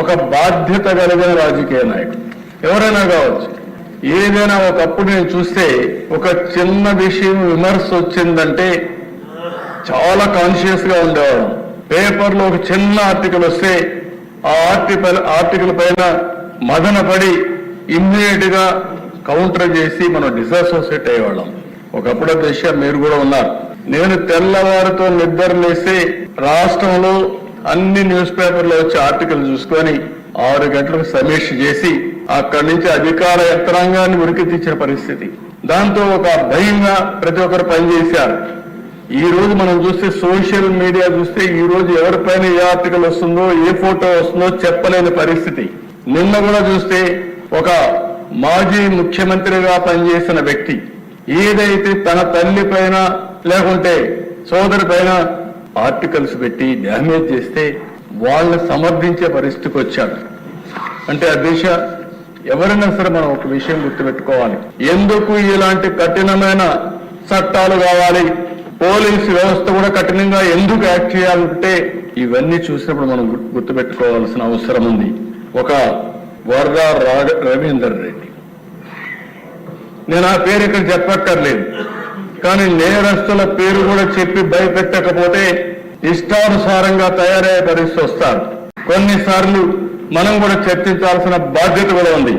ఒక బాధ్యత కలిగిన రాజకీయ నాయకుడు. ఎవరైనా కావచ్చు. ఏదైనా ఒకప్పుడు నేను చూస్తే ఒక చిన్న విషయం విమర్శ వచ్చిందంటే చాలా కాన్షియస్గా ఉండేవాడు పేపర్లో ఒక చిన్న ఆర్టికల్ వస్తే ఆ ఆర్టికల్ ఆర్టికల్ పైన మదన పడి ఇమ్మీడియట్గా కౌంటర్ చేసి మనం డిసోసియేట్ అయ్యేవాళ్ళం. ఒకప్పుడు దశ మీరు కూడా ఉన్నారు. నేను తెల్లవారితో నిద్ర లేస్తే రాష్ట్రంలో అన్ని న్యూస్ పేపర్లో వచ్చే ఆర్టికల్ చూసుకొని ఆరు గంటలకు సమీక్ష చేసి అక్కడి నుంచి అధికార యంత్రాంగాన్ని ఉరికి తెచ్చిన పరిస్థితి. దాంతో ఒక భయంగా ప్రతి ఒక్కరు పనిచేశారు. ఈ రోజు మనం చూస్తే సోషల్ మీడియా చూస్తే ఈ రోజు ఎవరిపైన ఏ ఆర్టికల్ వస్తుందో ఏ ఫోటో వస్తుందో చెప్పలేని పరిస్థితి. నిన్న కూడా చూస్తే ఒక మాజీ ముఖ్యమంత్రిగా పనిచేసిన వ్యక్తి. ఏదైతే తన తల్లి పైన లేకుంటే సోదరి పైన ఆర్టికల్స్ పెట్టి డ్యామేజ్ చేస్తే వాళ్ళని సమర్థించే పరిస్థితికి వచ్చాడు అంటే ఆ దిశ ఎవరైనా సరే మనం ఒక విషయం గుర్తుపెట్టుకోవాలి. ఎందుకు ఇలాంటి కఠినమైన చట్టాలు కావాలి? పోలీసు వ్యవస్థ కూడా కఠినంగా ఎందుకు యాక్ట్ చేయాలంటే ఇవన్నీ చూసినప్పుడు మనం గుర్తు- గుర్తుపెట్టుకోవాల్సిన అవసరం ఉంది. ఒక వరద రవీందర్ రెడ్డి. నేను ఆ పేరు ఇక్కడ చెప్పక్కర్లేదు. కానీ నేరస్తుల పేరు కూడా చెప్పి భయపెట్టకపోతే ఇష్టానుసారంగా తయారయ్యే పరిస్థితి వస్తారు కొన్నిసార్లు మనం కూడా చర్చించాల్సిన బాధ్యత కూడా ఉంది.